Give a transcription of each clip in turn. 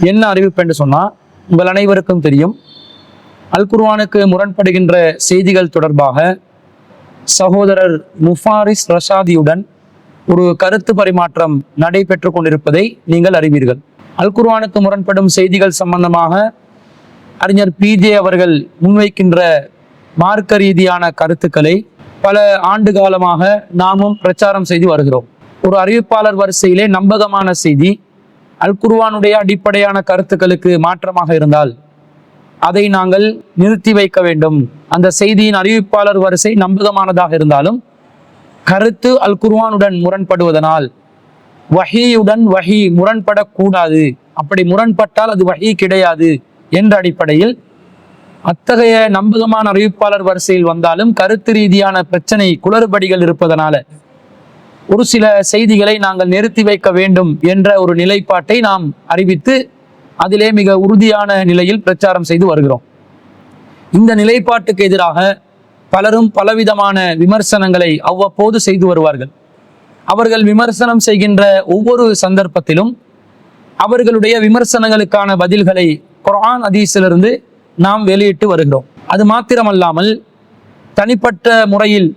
என்ன அறிவிப்பு என்று சொன்னால் உங்கள் அனைவருக்கும் தெரியும் அல் குர்வானுக்கு முரண்படுகின்ற செய்திகள் தொடர்பாக சகோதரர் முஃபாரிஸ் ரஷாதியுடன் ஒரு கருத்து பரிமாற்றம் நடைபெற்று கொண்டிருப்பதை நீங்கள் அறிவீர்கள். அல்குர்வானுக்கு முரண்படும் செய்திகள் சம்பந்தமாக அறிஞர் பிஜே அவர்கள் முன்வைக்கின்ற மார்க்க ரீதியான கருத்துக்களை பல ஆண்டு காலமாக நாமும் பிரச்சாரம் செய்து வருகிறோம். ஒரு அறிவிப்பாளர் வரிசையிலே நம்பகமான செய்தி அல் குர்வானுடைய அடிப்படையான கருத்துக்களுக்கு மாற்றமாக இருந்தால் அதை நாங்கள் நிறுத்தி வைக்க வேண்டும். அந்த செய்தியின் அறிவிப்பாளர் வரிசை நம்பகமானதாக இருந்தாலும் கருத்து அல் குர்வானுடன் முரண்படுவதனால் வஹியுடன் வஹி முரண்படக்கூடாது. அப்படி முரண்பட்டால் அது வஹி கிடையாது என்ற அடிப்படையில் அத்தகைய நம்பகமான அறிவிப்பாளர் வரிசையில் வந்தாலும் கருத்து ரீதியான பிரச்சனை குளறுபடிகள் இருப்பதனால ஒரு சில செய்திகளை நாங்கள் நிறுத்தி வைக்க வேண்டும் என்ற ஒரு நிலைப்பாட்டை நாம் அறிவித்து அதிலே மிக உறுதியான நிலையில் பிரச்சாரம் செய்து வருகிறோம். இந்த நிலைப்பாட்டுக்கு எதிராக பலரும் பலவிதமான விமர்சனங்களை அவ்வப்போது செய்து வருவார்கள். அவர்கள் விமர்சனம் செய்கின்ற ஒவ்வொரு சந்தர்ப்பத்திலும் அவர்களுடைய விமர்சனங்களுக்கான பதில்களை குரான் அதீஸிலிருந்து நாம் வெளியிட்டு வருகிறோம். அது மாத்திரமல்லாமல் தனிப்பட்ட முறையில்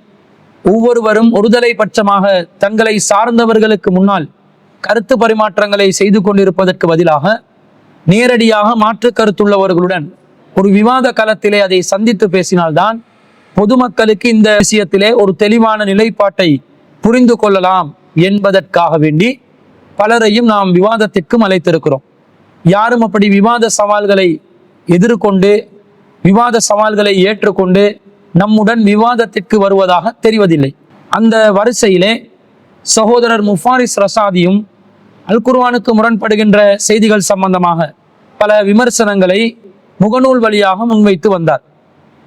ஒவ்வொருவரும் ஒருதலை பட்சமாக தங்களை சார்ந்தவர்களுக்கு முன்னால் கருத்து பரிமாற்றங்களை செய்து கொண்டிருப்பதற்கு பதிலாக நேரடியாக மாற்று கருத்துள்ளவர்களுடன் ஒரு விவாத களத்திலே அதை சந்தித்து பேசினால்தான் பொதுமக்களுக்கு இந்த விஷயத்திலே ஒரு தெளிவான நிலைப்பாட்டை புரிந்து கொள்ளலாம் என்பதற்காக வேண்டி பலரையும் நாம் விவாதத்திற்கும் அழைத்திருக்கிறோம். யாரும் அப்படி விவாத சவால்களை எதிர்கொண்டு விவாத சவால்களை ஏற்றுக்கொண்டு நம்முடன் விவாதத்திற்கு வருவதாக தெரிவதில்லை. அந்த வரிசையிலே சகோதரர் முஃபாரிஸ் ரசாதியும் அல் குர்வானுக்கு முரண்படுகின்ற செய்திகள் சம்பந்தமாக பல விமர்சனங்களை முகநூல் வழியாக முன்வைத்து வந்தார்.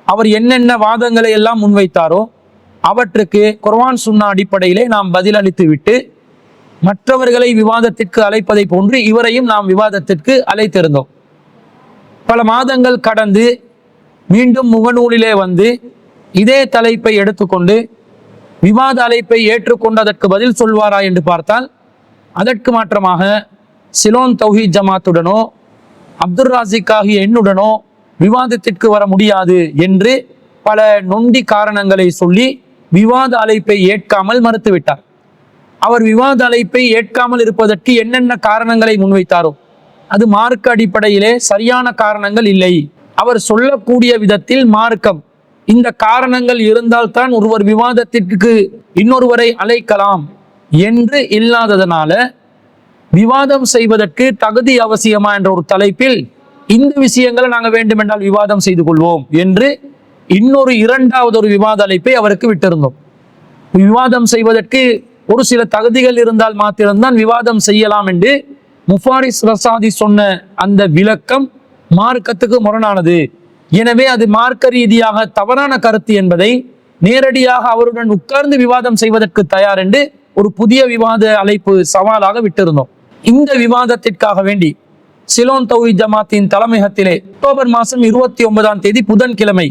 அவர் என்னென்ன வாதங்களை எல்லாம் முன்வைத்தாரோ அவற்றுக்கு குர்வான் சுன்னா அடிப்படையிலே நாம் பதிலளித்து விட்டு மற்றவர்களை விவாதத்திற்கு அழைப்பதை போன்று இவரையும் நாம் விவாதத்திற்கு அழைத்திருந்தோம். பல மாதங்கள் கடந்து மீண்டும் முகநூலிலே வந்து இதே தலைப்பை எடுத்துக்கொண்டு விவாத அழைப்பை ஏற்றுக்கொண்டு அதற்கு பதில் சொல்வாரா என்று பார்த்தால் அதற்கு மாற்றமாக சிலோன் தௌஹி ஜமாத்துடனோ அப்துல் ராசிக் ஆகிய என்னுடனோ விவாதத்திற்கு வர முடியாது என்று பல நொண்டி காரணங்களை சொல்லி விவாத அழைப்பை ஏற்காமல் மறுத்துவிட்டார். அவர் விவாத அழைப்பை ஏற்காமல் இருப்பதற்கு என்னென்ன காரணங்களை முன்வைத்தாரோ அது மார்க்க அடிப்படையிலே சரியான காரணங்கள் இல்லை. அவர் சொல்லக்கூடிய விதத்தில் மார்க்கம் இந்த காரணங்கள் இருந்தால்தான் ஒருவர் விவாதத்திற்கு இன்னொருவரை அழைக்கலாம் என்று இல்லாததனால விவாதம் செய்வதற்கு தகுதி அவசியமா என்ற ஒரு தலைப்பில் இந்த விஷயங்களை நாங்கள் வேண்டுமென்றால் விவாதம் செய்து கொள்வோம் என்று இன்னொரு இரண்டாவது ஒரு விவாத அழைப்பை அவருக்கு விட்டிருந்தோம். விவாதம் செய்வதற்கு ஒரு சில தகுதிகள் இருந்தால் மாத்திரம்தான் விவாதம் செய்யலாம் என்று முஃபாரிஸ் ரசாதி சொன்ன அந்த விளக்கம் மார்க்கத்துக்கு முரணானது. எனவே அது மார்க்க ரீதியாக தவறான கருத்து என்பதை நேரடியாக அவருடன் உட்கார்ந்து விவாதம் செய்வதற்கு தயார் என்று ஒரு புதிய விவாத அழைப்பு சவாலாக விட்டிருந்தோம். இந்த விவாதத்திற்காக வேண்டி சிலோன் தௌஹி ஜமாத்தின் தலைமையகத்திலே அக்டோபர் மாதம் இருபத்தி ஒன்பதாம் தேதி புதன்கிழமை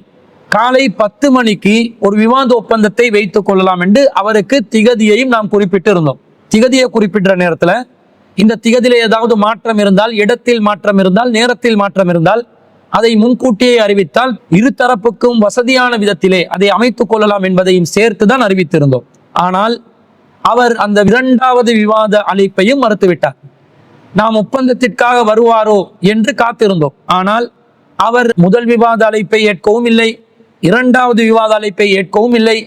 காலை பத்து மணிக்கு ஒரு விவாத ஒப்பந்தத்தை வைத்துக் கொள்ளலாம் என்று அவருக்கு திகதியையும் நாம் குறிப்பிட்டு இருந்தோம் திகதியை குறிப்பிட்ட நேரத்தில் இந்த திகதியில ஏதாவது மாற்றம் இருந்தால் இடத்தில் மாற்றம் இருந்தால் நேரத்தில் மாற்றம் இருந்தால் அதை முன்கூட்டியே அறிவித்தால் இரு தரப்புக்கும் வசதியான விதத்திலே அதை அமைத்துக் கொள்ளலாம் என்பதையும் சேர்த்துதான் அறிவித்திருந்தோம். ஆனால் அவர் அந்த இரண்டாவது விவாத அழைப்பையும் மறுத்துவிட்டார். நாம் ஒப்பந்தத்திற்காக வருவாரோ என்று காத்திருந்தோம். ஆனால் அவர் முதல் விவாத அழைப்பை ஏற்கவும் இல்லை இரண்டாவது விவாத அழைப்பை ஏற்கவும் இல்லை.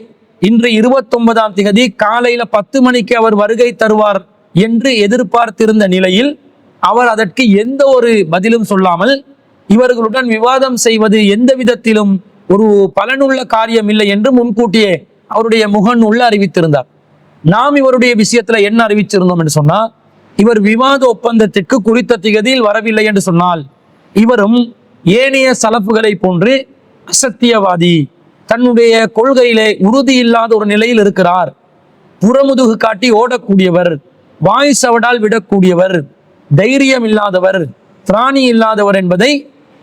இன்று இருபத்தொன்பதாம் திகதி காலையில பத்து மணிக்கு அவர் வருகை தருவார் என்று எதிர்பார்த்திருந்த நிலையில் அவர் அதற்கு எந்த ஒரு பதிலும் சொல்லாமல் இவர்களுடன் விவாதம் செய்வது எந்த விதத்திலும் ஒரு பலனுள்ள காரியம் இல்லை என்று முன்கூட்டியே அவருடைய முகன் உள்ள அறிவித்திருந்தார். நாம் இவருடைய விஷயத்துல என்ன அறிவிச்சிருந்தோம் என்று சொன்னா இவர் விவாத ஒப்பந்தத்திற்கு குறித்த திகதியில் வரவில்லை என்று சொன்னால் இவரும் ஏனைய சலப்புகளை போன்று அசத்தியவாதி தன்னுடைய கொள்கையிலே உறுதி இல்லாத ஒரு நிலையில் இருக்கிறார். புறமுதுகு காட்டி ஓடக்கூடியவர் வாய் சவடால் விடக்கூடியவர் தைரியம் இல்லாதவர் திராணி இல்லாதவர் என்பதை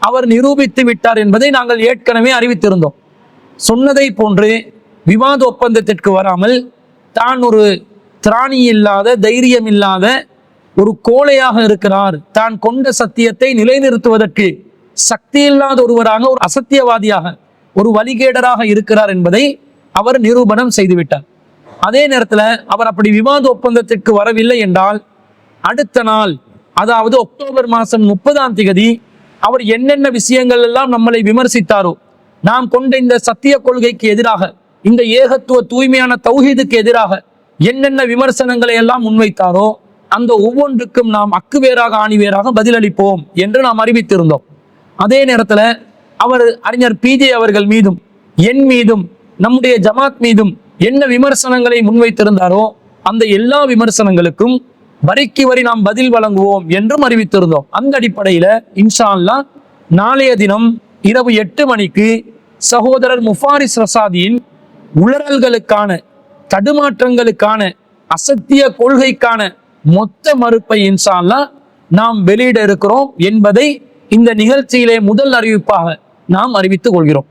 அவர் நிரூபித்து விட்டார் என்பதை நாங்கள் ஏற்கனவே அறிவித்திருந்தோம். சொன்னதை போன்று விவாத ஒப்பந்தத்திற்கு வராமல் தான் ஒரு திராணி இல்லாத தைரியம் இல்லாத ஒரு கோழையாக இருக்கிறார். தான் கொண்ட சத்தியத்தை நிலைநிறுத்துவதற்கு சக்தி இல்லாத ஒருவராக ஒரு அசத்தியவாதியாக ஒரு வழிகேடராக இருக்கிறார் என்பதை அவர் நிரூபணம் செய்துவிட்டார். அதே நேரத்தில் அவர் அப்படி விவாத ஒப்பந்தத்திற்கு வரவில்லை என்றால் அடுத்த நாள் அதாவது அக்டோபர் மாதம் முப்பதாம் திகதி அவர் என்னென்ன விஷயங்கள் எல்லாம் நம்மளை விமர்சித்தாரோ நாம் கொண்ட இந்த சத்திய கொள்கைக்கு எதிராக இந்த ஏகத்துவ தூய்மையான தௌஹீதுக்கு எதிராக என்னென்ன விமர்சனங்களை எல்லாம் முன்வைத்தாரோ அந்த ஒவ்வொன்றுக்கும் நாம் அக்குவேராக ஆணிவேராக பதிலளிப்போம் என்று நாம் அறிவித்திருந்தோம். அதே நேரத்தில் அவர் அறிஞர் பிஜே அவர்கள் மீதும் என் மீதும் நம்முடைய ஜமாத் மீதும் என்ன விமர்சனங்களை முன்வைத்திருந்தாரோ அந்த எல்லா விமர்சனங்களுக்கும் வரிக்கு வரி நாம் பதில் வழங்குவோம் என்றும் அறிவித்திருந்தோம். அந்த அடிப்படையில இன்ஷா நாளைய தினம் இரவு எட்டு மணிக்கு சகோதரர் முஃபாரிஸ் ரசாதியின் உளறல்களுக்கான தடுமாற்றங்களுக்கான அசத்திய கொள்கைக்கான மொத்த மறுப்பை இன்ஷா நாம் வெளியிட இருக்கிறோம் என்பதை இந்த நிகழ்ச்சியிலே முதல் அறிவிப்பாக நாம் அறிவித்துக் கொள்கிறோம்.